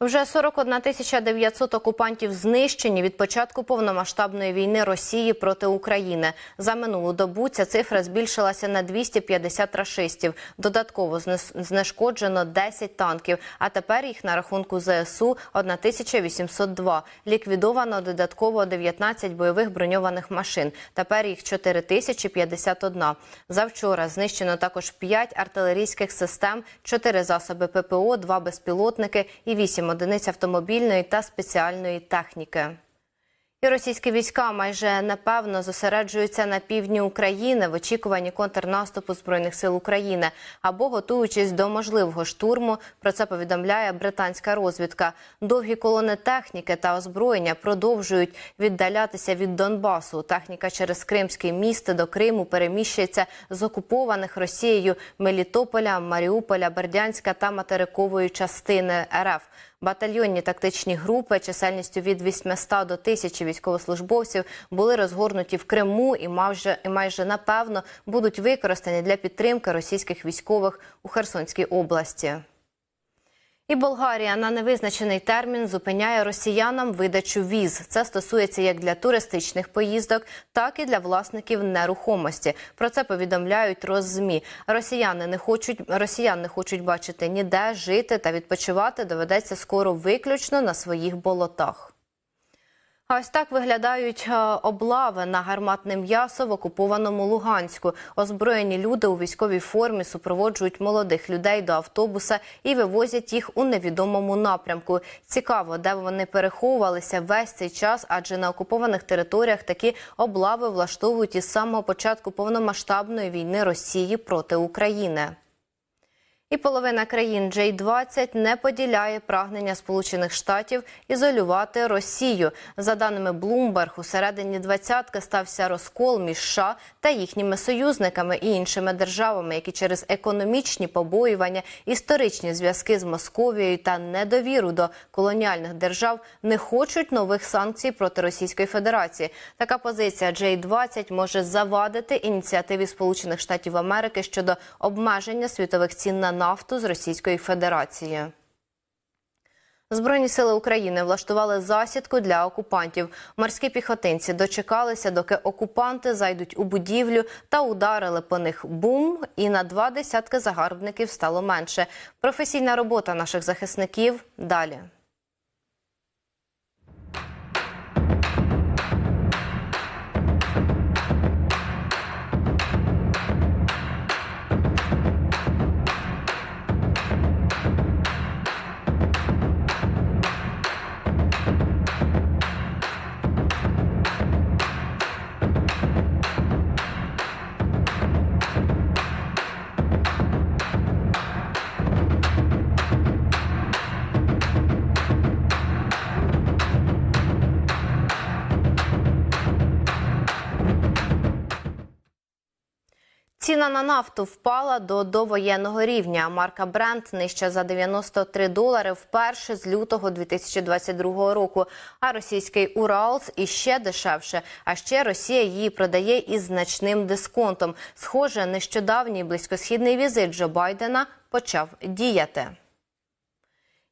Вже 41 тисяча 900 окупантів знищені від початку повномасштабної війни Росії проти України. За минулу добу ця цифра збільшилася на 250 рашистів. Додатково знешкоджено 10 танків, а тепер їх на рахунку ЗСУ 1802. Ліквідовано додатково 19 бойових броньованих машин. Тепер їх 4051. Завчора знищено також 5 артилерійських систем, 4 засоби ППО, 2 безпілотники і 8 одиниць автомобільної та спеціальної техніки. І російські війська майже напевно зосереджуються на півдні України в очікуванні контрнаступу збройних сил України або готуючись до можливого штурму. Про це повідомляє британська розвідка. Довгі колони техніки та озброєння продовжують віддалятися від Донбасу. Техніка через Кримський міст до Криму переміщується з окупованих Росією Мелітополя, Маріуполя, Бердянська та материкової частини РФ. Батальйонні тактичні групи чисельністю від 800 до 1000 військовослужбовців були розгорнуті в Криму і майже, і майже напевно будуть використані для підтримки російських військових у Херсонській області. І Болгарія на невизначений термін зупиняє росіянам видачу віз. Це стосується як для туристичних поїздок, так і для власників нерухомості. Про це повідомляють Роззмі. Росіяни не хочуть росіян не хочуть бачити ніде жити та відпочивати. Доведеться скоро виключно на своїх болотах. А ось так виглядають е, облави на гарматне м'ясо в окупованому Луганську. Озброєні люди у військовій формі супроводжують молодих людей до автобуса і вивозять їх у невідомому напрямку. Цікаво, де вони переховувалися весь цей час, адже на окупованих територіях такі облави влаштовують із самого початку повномасштабної війни Росії проти України. І половина країн J-20 не поділяє прагнення Сполучених Штатів ізолювати Росію. За даними Bloomberg, у середині двадцятки стався розкол між США та їхніми союзниками і іншими державами, які через економічні побоювання, історичні зв'язки з Московією та недовіру до колоніальних держав не хочуть нових санкцій проти Російської Федерації. Така позиція J-20 може завадити ініціативі Сполучених Штатів Америки щодо обмеження світових цін на нафту з Російської Федерації. Збройні сили України влаштували засідку для окупантів. Морські піхотинці дочекалися, доки окупанти зайдуть у будівлю та ударили по них бум. І на два десятки загарбників стало менше. Професійна робота наших захисників далі. Ціна на нафту впала до довоєнного рівня. Марка Брент нижча за 93 долари вперше з лютого 2022 року. А російський Уралс іще дешевше. А ще Росія її продає із значним дисконтом. Схоже, нещодавній близькосхідний візит Джо Байдена почав діяти.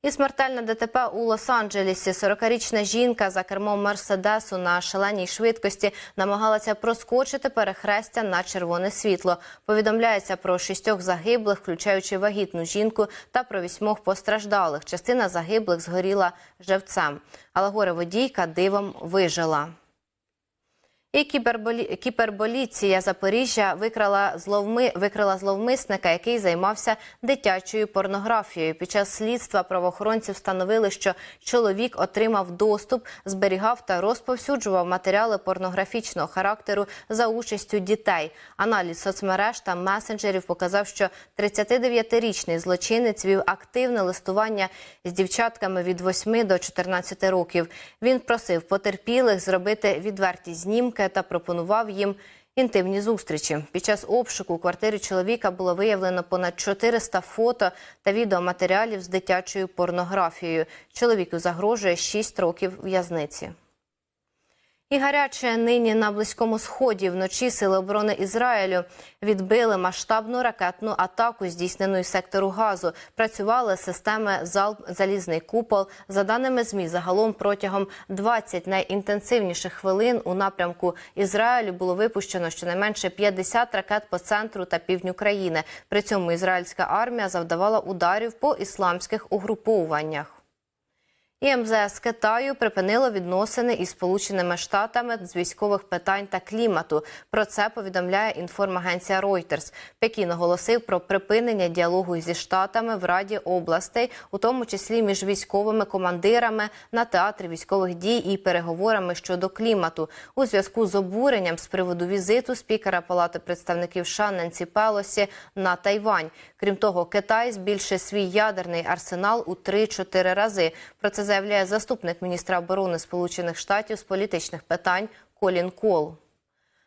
І смертельне ДТП у Лос-Анджелесі. 40-річна жінка за кермом Мерседесу на шаленій швидкості намагалася проскочити перехрестя на червоне світло. Повідомляється про шістьох загиблих, включаючи вагітну жінку, та про вісьмох постраждалих. Частина загиблих згоріла живцем. Але горе водійка дивом вижила. І кіберболі... кіберполіція Запоріжжя викрала зловми... викрила зловмисника, який займався дитячою порнографією. Під час слідства правоохоронці встановили, що чоловік отримав доступ, зберігав та розповсюджував матеріали порнографічного характеру за участю дітей. Аналіз соцмереж та месенджерів показав, що 39-річний злочинець вів активне листування з дівчатками від 8 до 14 років. Він просив потерпілих зробити відверті знімки та пропонував їм інтимні зустрічі. Під час обшуку у квартирі чоловіка було виявлено понад 400 фото та відеоматеріалів з дитячою порнографією. Чоловіку загрожує 6 років в'язниці. І гаряче нині на близькому сході вночі сили оборони Ізраїлю відбили масштабну ракетну атаку, здійснену із сектору газу. Працювали системи залп залізний купол. За даними змі, загалом протягом 20 найінтенсивніших хвилин у напрямку Ізраїлю було випущено щонайменше 50 ракет по центру та півдню країни. При цьому ізраїльська армія завдавала ударів по ісламських угруповуваннях. І МЗС Китаю припинило відносини із Сполученими Штатами з військових питань та клімату. Про це повідомляє інформагенція Reuters. Пекін оголосив про припинення діалогу зі штатами в Раді областей, у тому числі між військовими командирами на театрі військових дій і переговорами щодо клімату. У зв'язку з обуренням з приводу візиту спікера Палати представників США Пелосі на Тайвань. Крім того, Китай збільшить свій ядерний арсенал у 3-4 рази. Про це заявляє заступник міністра оборони Сполучених Штатів з політичних питань Колін Кол.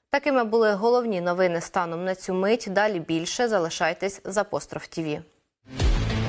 Такими були головні новини станом на цю мить. Далі більше залишайтесь з Апостроф ТІВІ.